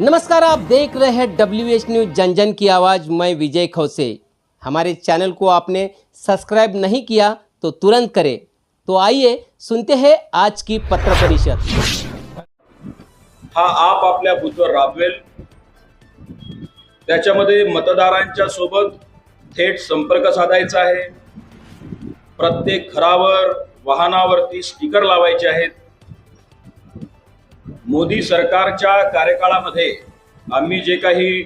नमस्कार आप देख रहे हैं डब्ल्यू एच न्यूज जन जन की आवाज़। मैं विजय खौसे। हमारे चैनल को आपने सब्सक्राइब नहीं किया तो तुरंत करें। तो आइए सुनते हैं आज की पत्र परिषद। हा आप आपल्या बूथवर राबवेल। त्याच्यामध्ये मतदारांच्या सोबत थेट संपर्क साधायचा आहे. प्रत्येक घरावर वाहनावरती स्टिकर लावायचे आहेत. मोदी सरकारच्या कार्यकाळामध्ये आम्ही जे काही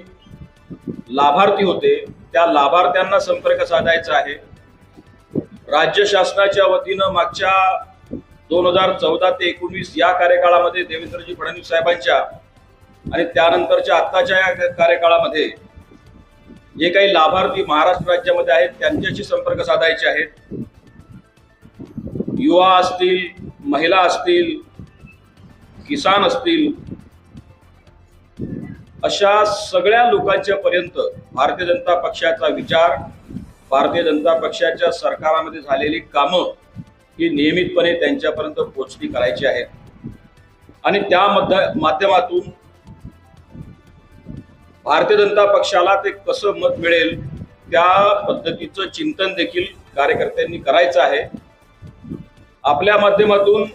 लाभार्थी होते त्या लाभार्थ्यांना संपर्क साधायचा आहे. राज्य शासनाच्या वतीनं मागच्या दोन हजार चौदा ते एकोणवीस या कार्यकाळामध्ये देवेंद्रजी फडणवीस साहेबांच्या आणि त्यानंतरच्या आत्ताच्या या कार्यकाळामध्ये जे काही लाभार्थी महाराष्ट्र राज्यामध्ये आहेत त्यांच्याशी संपर्क साधायचे आहेत. युवा असतील महिला असतील किसान असतील अशा सगळ्या लोकांच्या पर्यंत भारतीय जनता पक्षाचा विचार भारतीय जनता पक्षाच्या सरकारामध्ये झालेली कामं ही नियमितपणे त्यांच्यापर्यंत पोचणी करायची आहेत आणि त्या माध्यमातून भारतीय जनता पक्षाला ते कसं मत मिळेल त्या पद्धतीचं चिंतन देखील कार्यकर्त्यांनी करायचं आहे. आपल्या माध्यमातून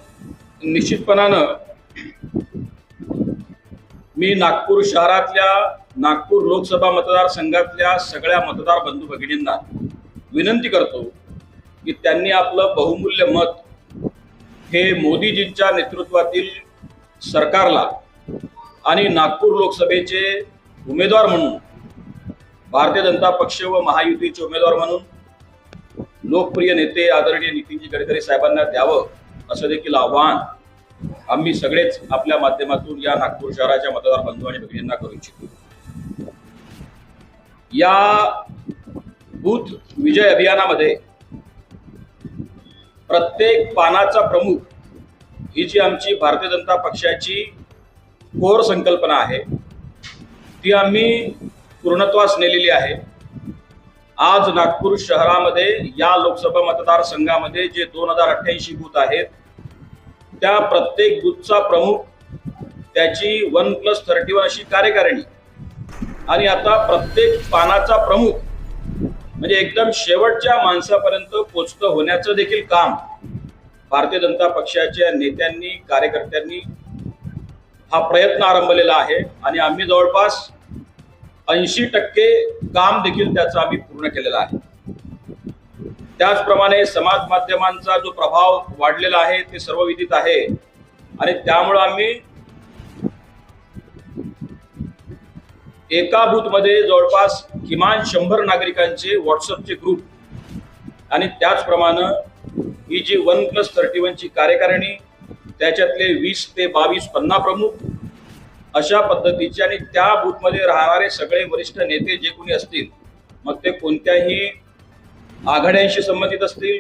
निश्चितपणानं मी नागपूर शहरातल्या नागपूर लोकसभा मतदारसंघातल्या सगळ्या मतदार बंधू भगिनींना विनंती करतो की त्यांनी आपलं बहुमूल्य मत हे मोदीजींच्या नेतृत्वातील सरकारला आणि नागपूर लोकसभेचे उमेदवार म्हणून भारतीय जनता पक्ष व महायुतीचे उमेदवार म्हणून लोकप्रिय नेते आदरणीय नितीनजी गडकरी साहेबांना द्यावं असं देखील आव्हान आम्ही सगळेच आपल्या माध्यमातून या नागपूर शहराच्या मतदार बंधू आणि भगिनींना करू इच्छितो. या बूथ विजय अभियानामध्ये प्रत्येक पानाचा प्रमुख ही जी आमची भारतीय जनता पक्षाची कोर संकल्पना आहे ती आम्ही पूर्णत्वास नेलेली आहे. आज नागपूर शहरामध्ये या लोकसभा मतदारसंघामध्ये जे दोन हजार अठ्ठ्याऐंशी बूथ आहेत त्या प्रत्येक बुथचा प्रमुख त्याची वन प्लस थर्टी वन अशी कार्यकारिणी. आणि आता प्रत्येक पानाचा प्रमुख म्हणजे एकदम शेवटच्या माणसापर्यंत पोचतं होण्याचं देखील काम भारतीय जनता पक्षाच्या नेत्यांनी कार्यकर्त्यांनी हा प्रयत्न आरंभलेला आहे. आणि आम्ही जवळपास ऐंशी टक्के काम देखील त्याचं आम्ही पूर्ण केलेलं आहे. त्याचप्रमाणे समाज माध्यमांचा जो प्रभाव वाढलेला आहे ते सर्व विदित आहे. आणि त्यामुळं आम्ही एका बूथमध्ये जवळपास किमान शंभर नागरिकांचे व्हॉट्सअपचे ग्रुप आणि त्याचप्रमाणे ही जी वन प्लस थर्टी वनची कार्यकारिणी त्याच्यातले वीस ते बावीस पन्ना प्रमुख अशा पद्धतीचे आणि त्या बूथमध्ये राहणारे सगळे वरिष्ठ नेते जे कोणी असतील मग ते कोणत्याही आघाड्यांशी संबंधित असतील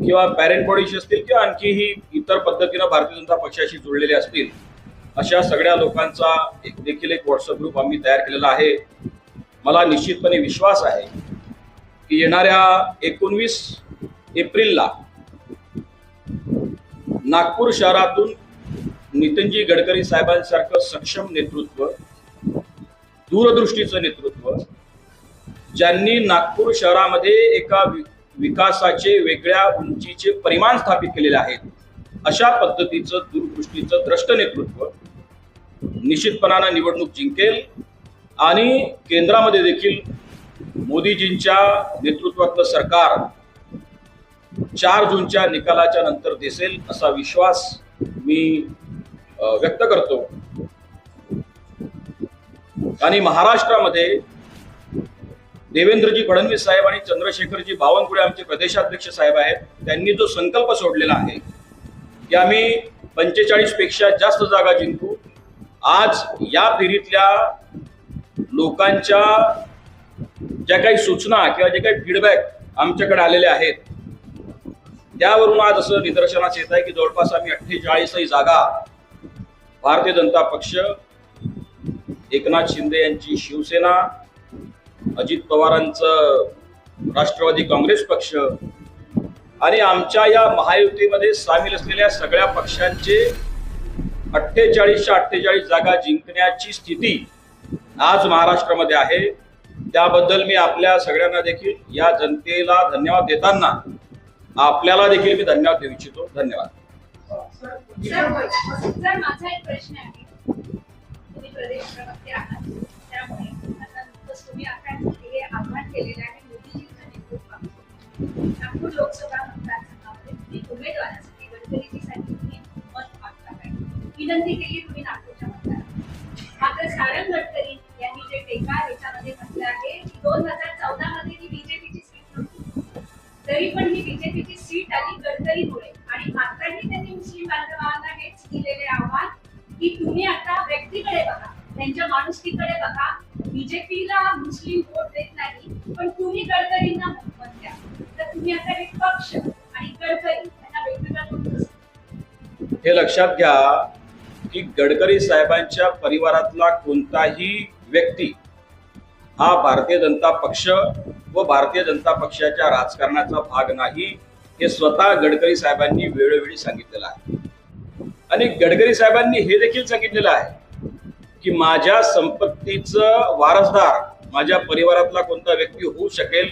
किंवा पॅरेंट बॉडीशी असतील किंवा आणखीही इतर पद्धतीनं भारतीय जनता पक्षाशी जुळलेले असतील अशा सगळ्या लोकांचा एक देखील एक व्हॉट्सअप ग्रुप आम्ही तयार केलेला आहे. मला निश्चितपणे विश्वास आहे की येणाऱ्या एकोणवीस एप्रिलला नागपूर शहरातून नितीनजी गडकरी साहेबांसारखं सक्षम नेतृत्व दूरदृष्टीचं नेतृत्व ज्यांनी नागपूर शहरामध्ये एका वि- विकासाचे वेगळ्या उंचीचे परिमाण स्थापित केलेले आहेत अशा पद्धतीचं दूरदृष्टीचं द्रष्ट नेतृत्व निश्चितपणानं निवडणूक जिंकेल आणि केंद्रामध्ये देखील मोदीजींच्या नेतृत्वातलं सरकार चार जूनच्या निकालाच्या नंतर दिसेल असा विश्वास मी व्यक्त करतो. आणि महाराष्ट्रामध्ये देवेंद्रजी फडणवीस साहेब आणि चंद्रशेखरजी बावनकुळे आमचे प्रदेशाध्यक्ष साहेब आहेत. त्यांनी जो संकल्प सोडलेला आहे की आम्ही पंचेचाळीसपेक्षा जास्त जागा जिंकू. आज या फेरीतल्या लोकांच्या ज्या काही सूचना किंवा जे काही फीडबॅक आमच्याकडे आलेले आहेत त्यावरून आज असं निदर्शनास येत आहे की जवळपास आम्ही अठ्ठेचाळीसही जागा भारतीय जनता पक्ष एकनाथ शिंदे यांची शिवसेना अजित पवारांचं राष्ट्रवादी काँग्रेस पक्ष आणि आमच्या या महायुतीमध्ये सामील असलेल्या सगळ्या पक्षांचे अठ्ठेचाळीसच्या अठ्ठेचाळीस जागा जिंकण्याची स्थिती आज महाराष्ट्रामध्ये आहे. त्याबद्दल मी आपल्या सगळ्यांना देखील या जनतेला धन्यवाद देताना आपल्याला देखील मी धन्यवाद देऊ इच्छितो. धन्यवाद. माझा एक प्रश्न आहे. तुम्ही आता हे आव्हान केलेलं आहे मोदीजींचं नेतृत्व नागपूर लोकसभा मतदारसंघामध्ये तुम्ही उमेदवारासाठी गडकरीजीसाठी तुम्ही मत मागता काय विनंती केली तुम्ही नागपूरच्या मतदारांना. मात्र सारंग गडकरी यांनी जे टेका याच्यामध्ये म्हटलं आहे की दोन हजार चौदा मध्ये ही बीजेपीची सीट नव्हती. तरी पण ही बीजेपीची सीट आली गडकरीमुळे. आणि आताही त्यांनी मुस्लिम बांधवांना हेच दिलेले आव्हान की तुम्ही आता व्यक्तीकडे बघा त्यांच्या माणुसकीकडे बघा बीजेपीला मुस्लिम वोट देत नाही पण तुम्ही गडकरींना बहुमत द्या. तर तुम्ही आता एक पक्ष आणि गडकरी यांना वेगवेगळा हे लक्षात घ्या की गडकरी साहेबांच्या परिवारातला कोणताही व्यक्ती हा भारतीय जनता पक्ष व भारतीय जनता पक्षाच्या राजकारणाचा भाग नाही हे स्वतः गडकरी साहेबांनी वेळोवेळी सांगितलेलं आहे. आणि गडकरी साहेबांनी हे देखील सांगितलेलं आहे की माझ्या संपत्तीचं वारसदार माझ्या परिवारातला कोणता व्यक्ती होऊ शकेल?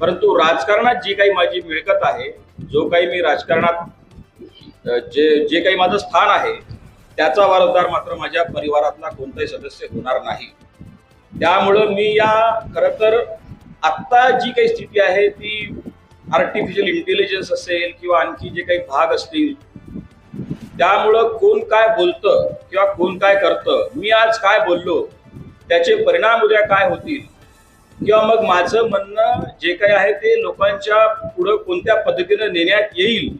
परंतु राजकारणात जी काही माझी मिळकत आहे जो काही मी राजकारणात जे जे काही माझं स्थान आहे त्याचा वारसदार मात्र माझ्या परिवारातला कोणताही सदस्य होणार नाही. त्यामुळं मी या खरं तर आत्ता जी काही स्थिती आहे ती आर्टिफिशियल इंटेलिजन्स असेल किंवा आणखी जे काही भाग असतील त्यामुळं कोण काय बोलतं किंवा कोण काय करतं मी आज काय बोललो त्याचे परिणाम उद्या काय होतील? किंवा मग माझं म्हणणं जे काही आहे ते लोकांच्या पुढं कोणत्या पद्धतीनं नेण्यात येईल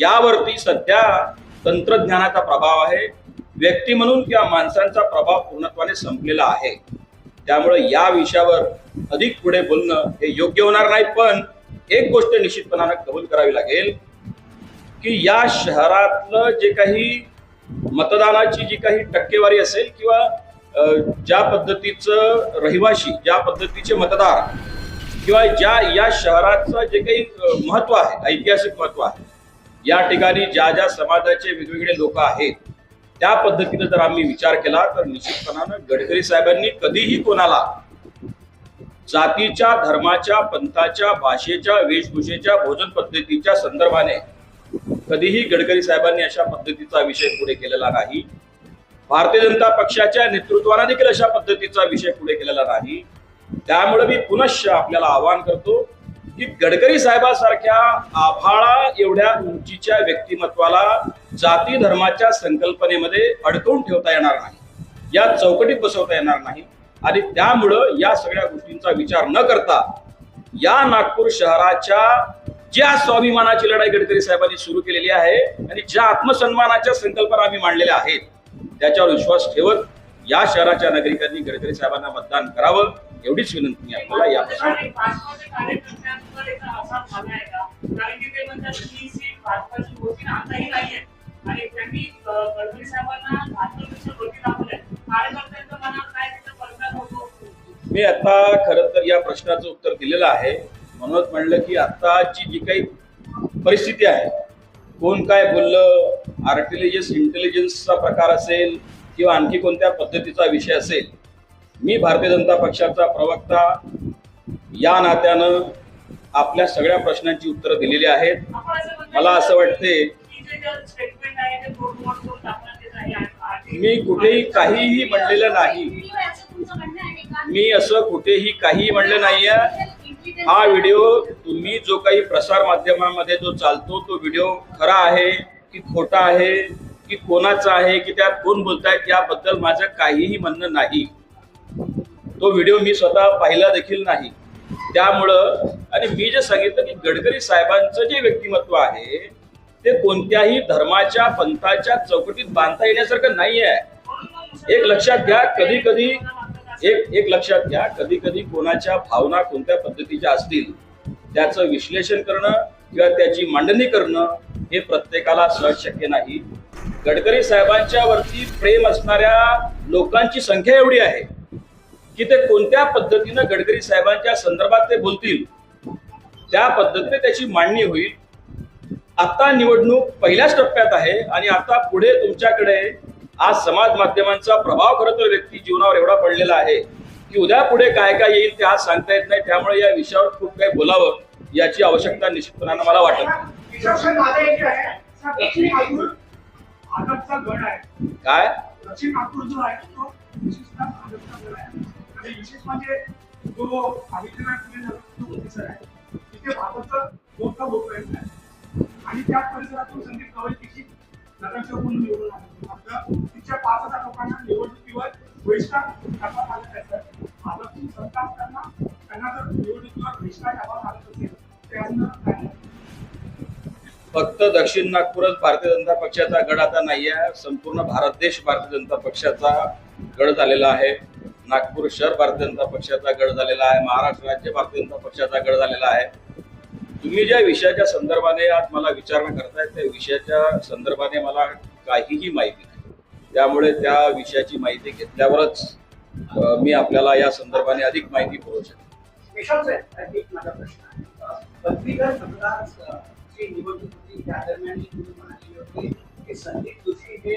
यावरती सध्या तंत्रज्ञानाचा प्रभाव आहे. व्यक्ती म्हणून किंवा माणसांचा प्रभाव पूर्णत्वाने संपलेला आहे. त्यामुळे या विषयावर अधिक पुढे बोलणं हे योग्य होणार नाही पण एक गोष्ट निश्चितपणानं कबूल करावी लागेल. की या शहरातलं जे काही मतदानाची जी काही टक्केवारी असेल किंवा ज्या पद्धतीचं रहिवाशी ज्या पद्धतीचे मतदार किंवा ज्या या शहराचं जे काही महत्त्व आहे ऐतिहासिक महत्त्व आहे या ठिकाणी ज्या ज्या समाजाचे वेगवेगळे लोक आहेत त्या पद्धतीने जर आम्ही विचार केला तर निश्चितपणानं गडकरी साहेबांनी कधीही कोणाला जातीच्या धर्माच्या पंथाच्या भाषेच्या वेशभूषेच्या भोजन पद्धतीच्या संदर्भाने कधीही गडकरी साहेबांनी अशा पद्धतीचा विषय पुढे केलेला नाही. भारतीय जनता पक्षाच्या नेतृत्वाने देखील अशा पद्धतीचा विषय पुढे केलेला नाही. त्यामुळे मी पुनश्च आपल्याला आवाहन करतो की गडकरी साहेबासारख्या आभाळा एवढ्या उंचीच्या व्यक्तिमत्वाला जाती धर्माच्या संकल्पनेमध्ये अडकवून ठेवता येणार नाही. या चौकटीत बसवता येणार नाही. आणि त्यामुळं या सगळ्या गोष्टींचा विचार न करता या नागपूर शहराच्या ज्या स्वाभिमानाची लढाई गडकरी साहेबांनी सुरू केलेली आहे आणि ज्या आत्मसन्मानाच्या संकल्पना आम्ही मांडलेल्या आहेत त्याच्यावर विश्वास ठेवत या शहराच्या नागरिकांनी गडकरी साहेबांना मतदान करावं एवढीच विनंती मी आपल्याला. या मी आता खरं तर या प्रश्नाचं उत्तर दिलेलं आहे. म्हणूनच म्हणलं की आत्ताची जी काही परिस्थिती आहे कोण काय बोललं आर्टिलिजन्स इंटेलिजन्सचा प्रकार असेल किंवा आणखी कोणत्या पद्धतीचा विषय असेल मी भारतीय जनता पक्षाचा प्रवक्ता या नात्यानं आपल्या सगळ्या प्रश्नांची उत्तरं दिलेली आहेत. मला असं वाटते मी कुठेही काहीही म्हणलेलं नाही. मी असं कुठेही काहीही म्हणलं नाही आहे हा व्हिडिओ तुम्ही जो काही प्रसार माध्यमांमध्ये जो चालतो तो व्हिडिओ खरा आहे की खोटा आहे की कोणाचा आहे की त्यात कोण बोलतायत याबद्दल माझं काहीही म्हणणं नाही. तो व्हिडिओ मी स्वतः पाहिला देखील नाही. त्यामुळं आणि मी जे सांगितलं की गडकरी साहेबांचं जे व्यक्तिमत्व आहे ते कोणत्याही धर्माच्या पंथाच्या चौकटीत बांधता येण्यासारखं नाही आहे एक लक्षात घ्या कधी कधी एक एक लक्षात घ्या कधी कधी कोणाच्या भावना कोणत्या पद्धतीच्या असतील त्याचं विश्लेषण करणं किंवा त्याची मांडणी करणं हे प्रत्येकाला सहज शक्य नाही. गडकरी साहेबांच्या वरती प्रेम असणाऱ्या लोकांची संख्या एवढी आहे की ते कोणत्या पद्धतीनं गडकरी साहेबांच्या संदर्भात ते बोलतील त्या पद्धतीने त्याची मांडणी होईल. आता निवडणूक पहिल्याच टप्प्यात आहे आणि आता पुढे तुमच्याकडे आज समाज माध्यमांचा प्रभाव खरं तर व्यक्ती जीवनावर एवढा पडलेला आहे की उद्या पुढे काय काय येईल ते आज सांगता येत नाही. त्यामुळे या विषयावर खूप काही बोलावं याची आवश्यकता निश्चितपणानं मला वाटत काय? म्हणजे आणि त्या परिसरातून संदीप निवडून आले मात्र तिच्या पाच हजार लोकांना निवडणुकीवर बहिष्कार आहे त्यांना जर निवडणुकीवर बहिष्कार लागत असेल काय फक्त दक्षिण नागपूरच भारतीय जनता पक्षाचा गड आता नाही आहे संपूर्ण भारत देश भारतीय जनता पक्षाचा गड झालेला आहे. नागपूर शहर भारतीय जनता पक्षाचा गड झालेला आहे. महाराष्ट्र राज्य भारतीय जनता पक्षाचा गड झालेला आहे. तुम्ही ज्या विषयाच्या संदर्भाने आज मला विचारणा करताय त्या विषयाच्या संदर्भाने मला काहीही माहिती नाही. त्यामुळे त्या विषयाची माहिती घेतल्यावरच मी आपल्याला या संदर्भाने अधिक माहिती पुरवू शकतो प्रश्न संदीप जोशी हे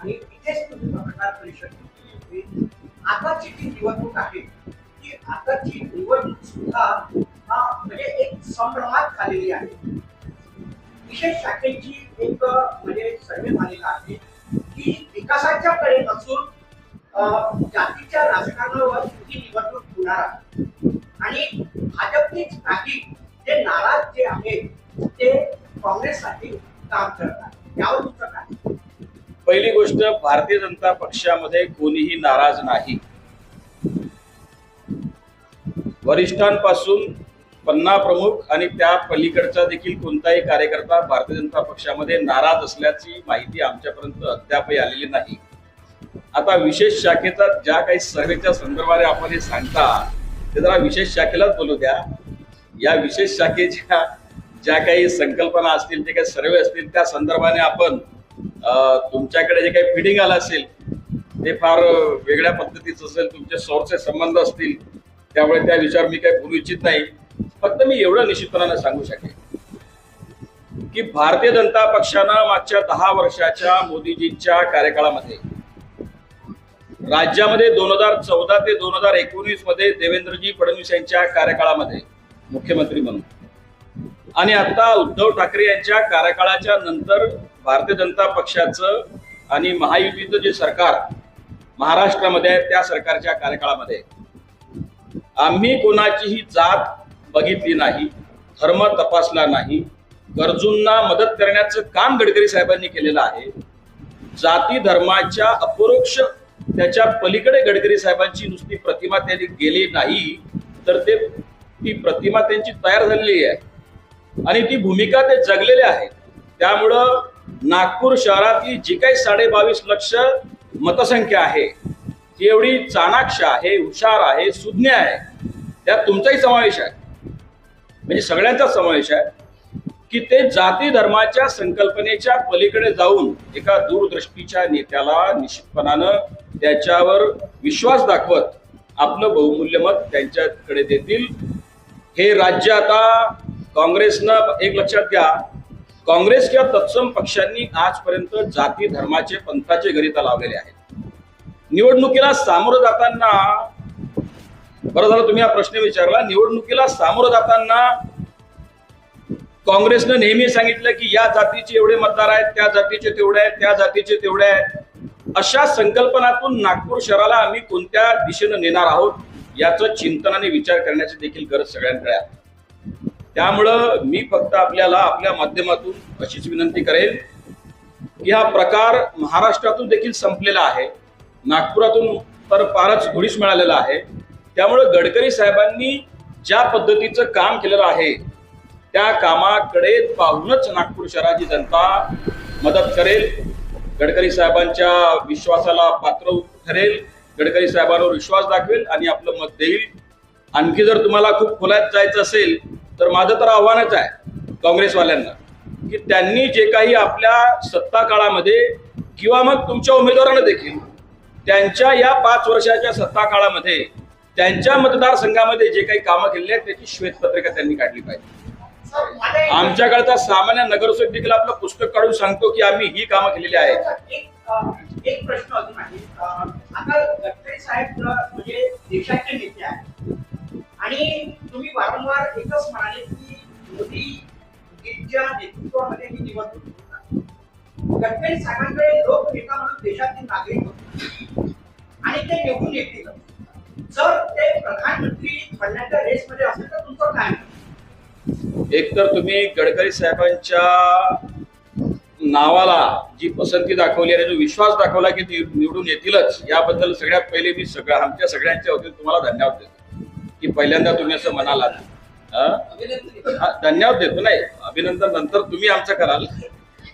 आणि जी निवडणूक आहे की आताची निवडणूक सुद्धा हा म्हणजे एक संभ्रमात झालेली आहे. विशेष शाखेची एक म्हणजे सर्वे झालेला आहे की विकासाच्या कडे नसून जातीच्या राजकारणावर ही निवडणूक होणार आहे. आणि भाजपनेच नाही जे नाराज जे आहेत ते काँग्रेससाठी काम करतात. यावर तुमचं काय पहिली गोष्ट भारतीय जनता पक्षामध्ये कोणीही नाराज नाही. वरिष्ठांपासून पन्ना प्रमुख आणि त्या पलीकडचा देखील कोणताही कार्यकर्ता भारतीय जनता पक्षामध्ये नाराज असल्याची माहिती आमच्यापर्यंत अद्यापही आलेली नाही. आता विशेष शाखेचा ज्या काही सर्वेच्या संदर्भाने आपण हे सांगता ते जरा विशेष शाखेलाच बोलू द्या. या विशेष शाखेच्या ज्या काही संकल्पना असतील जे काही सर्वे असतील त्या संदर्भाने आपण तुमच्याकडे जे काही फिडिंग आलं असेल ते फार वेगळ्या पद्धतीचं असेल तुमचे सोर्सचे संबंध असतील त्यामुळे त्या विचार मी काही बोलू इच्छित नाही. फक्त मी एवढं निश्चितपणानं सांगू शकेन की भारतीय जनता पक्षानं मागच्या दहा वर्षाच्या मोदीजींच्या कार्यकाळामध्ये राज्यामध्ये दोन हजार चौदा ते दोन हजार एकोणीसमध्ये देवेंद्रजी फडणवीस यांच्या कार्यकाळामध्ये मुख्यमंत्री म्हणून आणि आता उद्धव ठाकरे यांच्या कार्यकाळाच्या नंतर भारतीय जनता पक्षाचं आणि महायुतीचं जे सरकार महाराष्ट्रामध्ये आहे त्या सरकारच्या कार्यकाळामध्ये आम्ही कोणाचीही जात बघितली नाही धर्म तपासला नाही गरजूंना मदत करण्याचं काम गडकरी साहेबांनी केलेलं आहे. जाती धर्माच्या अपरोक्ष त्याच्या पलीकडे गडकरी साहेबांची नुसती प्रतिमा त्यांनी गेली नाही तर ते ती प्रतिमा त्यांची तयार झालेली आहे. आणि ती भूमिका ते जगलेले आहेत. त्यामुळं नागपूर शहरातली जी काही साडेबावीस लक्ष मतसंख्या आहे ती एवढी चाणाक्ष आहे हुशार आहे सुज्ञ आहे त्यात तुमचाही समावेश आहे. म्हणजे सगळ्यांचा समावेश आहे की ते जाती धर्माच्या संकल्पनेच्या पलीकडे जाऊन एका दूरदृष्टीच्या नेत्याला निश्चितपणानं त्याच्यावर विश्वास दाखवत आपलं बहुमूल्य मत त्यांच्याकडे देतील. हे राज्य आता काँग्रेसनं एक लक्षात घ्या. काँग्रेस किंवा तत्सम पक्षांनी आजपर्यंत जाती धर्माचे पंथाचे गणिता लावलेले आहेत. निवडणुकीला सामोरं जाताना बरं झालं तुम्ही हा प्रश्न विचारला निवडणुकीला सामोरं जाताना काँग्रेसनं नेहमी सांगितलं की या जातीचे एवढे मतदार आहेत त्या जातीचे तेवढे आहेत त्या जातीचे तेवढे आहेत. अशा संकल्पनातून नागपूर शहराला आम्ही कोणत्या दिशेनं नेणार आहोत याचं चिंतनाने विचार करण्याची देखील गरज सगळ्यांकडे आहे. त्यामुळं मी फक्त आपल्याला आपल्या माध्यमातून अशीच विनंती करेन की हा प्रकार महाराष्ट्रातून देखील संपलेला आहे. नागपुरातून तर फारच धुळीस मिळालेला आहे. त्यामुळे गडकरी साहेबांनी ज्या पद्धतीचं काम केलेलं आहे त्या कामाकडे पाहूनच नागपूर शहराची जनता मदत करेल गडकरी साहेबांच्या विश्वासाला पात्र ठरेल गडकरी साहेबांवर विश्वास दाखवेल आणि आपलं मत देईल. आणखी जर तुम्हाला खूप खोलात जायचं असेल तर माझं तर आव्हानच आहे काँग्रेसवाल्यांना की त्यांनी जे काही आपल्या सत्ता काळामध्ये किंवा मग तुमच्या उमेदवारांना देखील त्यांच्या या पाच वर्षाच्या सत्ता काळामध्ये त्यांच्या मतदारसंघामध्ये जे काही कामं केलेली आहेत त्याची श्वेतपत्रिका त्यांनी काढली पाहिजे. आमच्याकडचा सामान्य नगरसेवक देखील आपलं पुस्तक काढून सांगतो की आम्ही ही कामं केलेली आहेत. एक प्रश्न अजून आहे. आता गडकरी साहेब म्हणजे देशाचे नेते आहेत. आणि तुम्ही वारंवार एकच म्हणाले की मोदी नेतृत्वामध्ये ही निवडणूक गडकरी साहेबांकडे लोक नेता म्हणून देशातील नागरिक होते आणि ते निवडून येतील. जर ते प्रधानमंत्री बनण्याच्या रेसमध्ये असेल तर तुमचं काय? एकतर तुम्ही गडकरी साहेबांच्या नावाला जी पसंती दाखवली आणि जो विश्वास दाखवला की ती निवडून येतीलच याबद्दल सगळ्यात पहिले मी सगळ्या आमच्या सगळ्यांच्या वतीने तुम्हाला धन्यवाद देतो. की पहिल्यांदा तुम्ही असं म्हणालात? हा, धन्यवाद देतो. नाही अभिनंदन नंतर तुम्ही आमचं कराल.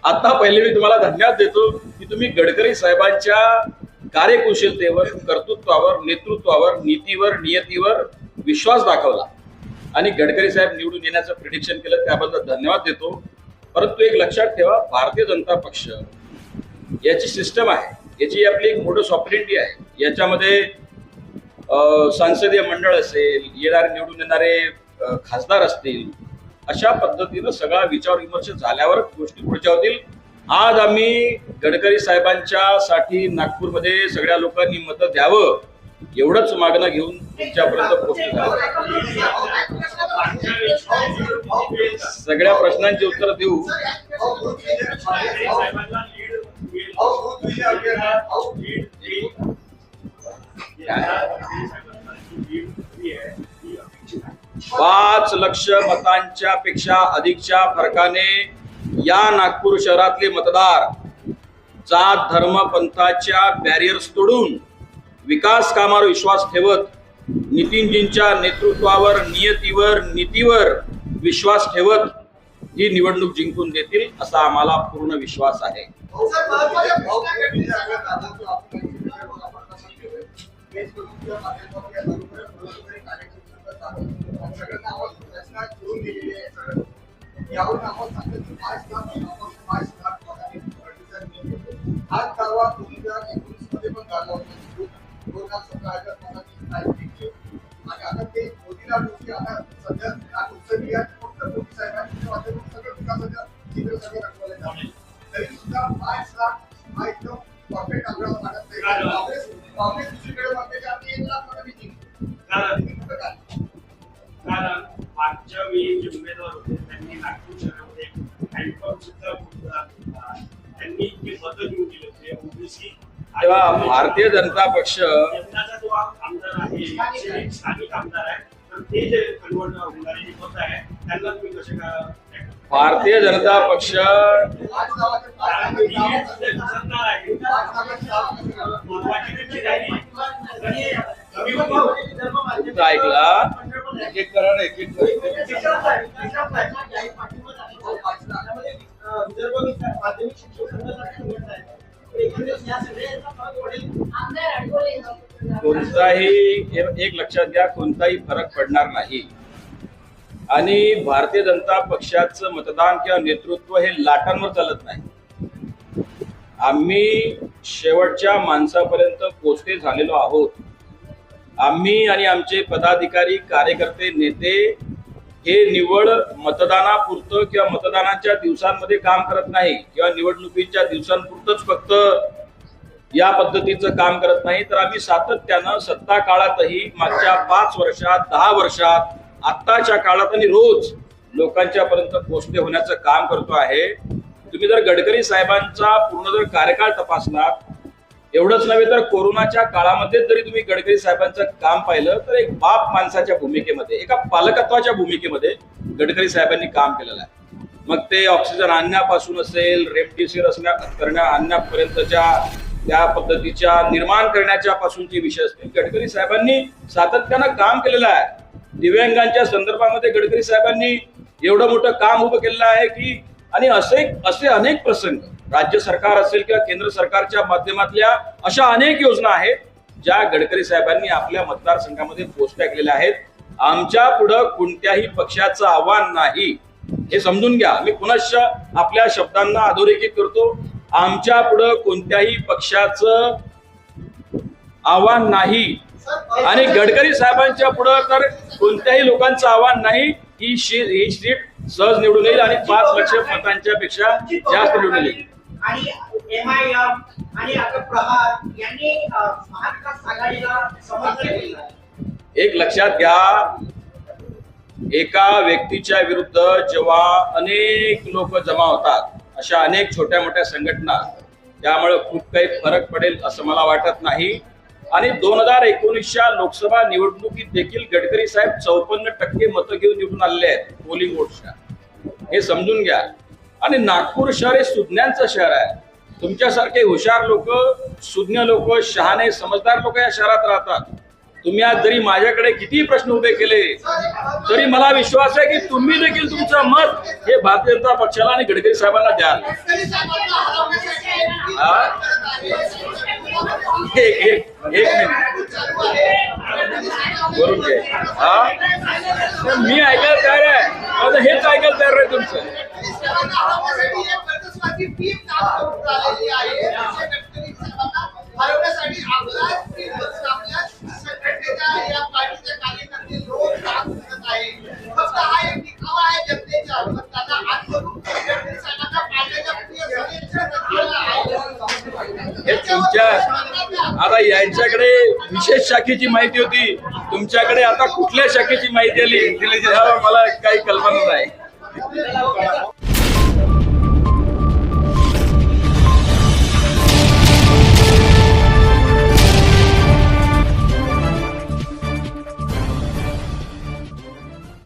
आता पहिले मी तुम्हाला धन्यवाद देतो की तुम्ही गडकरी साहेबांच्या कार्यकुशलतेवर कर्तृत्वावर नेतृत्वावर नीतीवर नियतीवर विश्वास दाखवला. आणि गडकरी साहेब निवडून येण्याचं प्रिडिक्शन केलं त्याबद्दल धन्यवाद देतो. परंतु एक लक्षात ठेवा भारतीय जनता पक्ष याची सिस्टम आहे. याची आपली एक मोठं ऑपरेटी आहे. याच्यामध्ये संसदीय मंडळ असेल येणारे निवडून येणारे खासदार असतील अशा पद्धतीनं सगळा विचार विमर्श झाल्यावर गोष्टी पुढच्या होतील. आज आम्ही गडकरी साहेबांच्या साठी नागपूरमध्ये सगळ्या लोकांनी मतं द्यावं एवढंच मागणं घेऊन तुमच्यापर्यंत पोहोचलो. सगळ्या प्रश्नांची उत्तर देऊ. साहेबांना पाच लक्ष मतांच्या पेक्षा अधिकच्या फरकाने या नागपूर शहरातले मतदार जात धर्म पंथाच्या बॅरियर्स तोडून विकास कामावर विश्वास ठेवत नितीनजींच्या नेतृत्वावर नियतीवर नीतीवर विश्वास ठेवत ही निवडणूक जिंकून देतील असा आम्हाला पूर्ण विश्वास आहे. यावरून आपण सांगतो की पाच लाख आपण पाच लाख पगारी फडणवीसांनी हाच दावा दोन हजार एकोणीसमध्ये पण झाला होता दोन हजार सतरा हजार पगारी नाही जिंकले. आणि आता ते मोदीला गोष्टी आता सध्या आज उत्सवी फक्त मोदी साहेबांच्या माध्यमातून सगळं विकासाच्या चित्र सगळं दाखवलं जातं तरी सुद्धा पाच लाख हा एकदम परफेक्ट आकडा मानत नाही काँग्रेस काँग्रेस दुसरीकडे मागते की आम्ही जेव्हा भारतीय जनता पक्ष भारतीय जनता पक्ष ऐकला? एक एक कोणताही एक लक्षात घ्या कोणताही फरक पडणार नाही. आणि भारतीय जनता पक्षाचं मतदान किंवा नेतृत्व हे लाटांवर चालत नाही. आम्ही शेवटच्या माणसापर्यंत पोचते झालेलो आहोत. आम्ही आणि आमचे पदाधिकारी कार्यकर्ते नेते हे निवड मतदानापुरतं किंवा मतदानाच्या दिवसांमध्ये काम करत नाही किंवा निवडणुकीच्या दिवसांपुरतंच फक्त या पद्धतीचं काम करत नाही तर आम्ही सातत्यानं सत्ता काळातही मागच्या पाच वर्षात दहा वर्षात आत्ताच्या काळात आणि रोज लोकांच्या पर्यंत पोहोचणे होण्याचं काम करतो आहे. तुम्ही जर गडकरी साहेबांचा पूर्ण जर कार्यकाळ तपासलात एवढंच नव्हे तर कोरोनाच्या काळामध्ये जरी तुम्ही गडकरी साहेबांचं काम पाहिलं तर एक बाप माणसाच्या भूमिकेमध्ये एका पालकत्वाच्या भूमिकेमध्ये गडकरी साहेबांनी काम केलेलं आहे. मग ते ऑक्सिजन आणण्यापासून असेल रेमडेसिवीर असण्या करण्या आणण्यापर्यंतच्या त्या पद्धतीच्या निर्माण करण्याच्या पासूनचे विषय असतील गडकरी साहेबांनी सातत्यानं काम केलेलं आहे. दिव्यांगांच्या संदर्भामध्ये गडकरी साहेबांनी एवढं मोठं काम उभं केलेलं आहे की आणि असे असे अनेक प्रसंग राज्य सरकार असेल किंवा केंद्र सरकारच्या माध्यमातल्या अशा अनेक योजना आहेत ज्या गडकरी साहेबांनी आपल्या मतदारसंघामध्ये पोचत्या केलेल्या आहेत. आमच्या पुढं कोणत्याही पक्षाचं आव्हान नाही. हे समजून घ्या. मी पुनश्च आपल्या शब्दांना अधोरेखित करतो. आमच्या पुढं कोणत्याही पक्षाचं आव्हान नाही. आणि गडकरी साहेबांच्या पुढं तर कोणत्याही लोकांचं आव्हान नाही. ही सीट सहज निवडून येईल आणि पाच लक्ष मतांच्या पेक्षा जास्त निवडून येईल. आणि एम आय एम आणि आता प्रहार यांनी महाविकास आघाडीला समर्थन आहे. एक लक्षात घ्या एका व्यक्तीच्या विरुद्ध जेव्हा अनेक लोक जमा होतात अशा अनेक छोट्या मोठ्या संघटना त्यामुळे खूप काही फरक पडेल असं मला वाटत नाही. आणि दोन हजार एकोणीसच्या लोकसभा निवडणुकीत देखील गडकरी साहेब चौपन्न टक्के मतं घेऊन निवडून आलेले आहेत पोलिंग वोट्सच्या. हे समजून घ्या. आणि नागपूर शहर हे सुज्ञांचं शहर आहे. तुमच्यासारखे हुशार लोक सुज्ञ लोक शहाणे समजदार लोक या शहरात राहतात. तुम्ही आज जरी माझ्याकडे कितीही प्रश्न उभे केले तरी मला विश्वास आहे की तुम्ही देखील तुमचं मत हे भारतीय जनता पक्षाला आणि गडकरी साहेबांना द्याल. हा? एक मिनिट. घे. हा? मी ऐकायला तयार आहे. माझं हेच ऐकायला तयार आहे तुमचं. या पार्टीच्या कार्यकर्ते रोज काम करत आहे. फक्त हा एक दिखावा आहे जनतेच्या पण त्याला हात करून साहेबांना पाडण्याच्या प्रिय सगळ्यांच्या तुमच्या आता यांच्याकडे विशेष शाखेची माहिती होती. तुमच्याकडे आता कुठल्या शाखेची माहिती आली? यावर मला काही कल्पना नाही.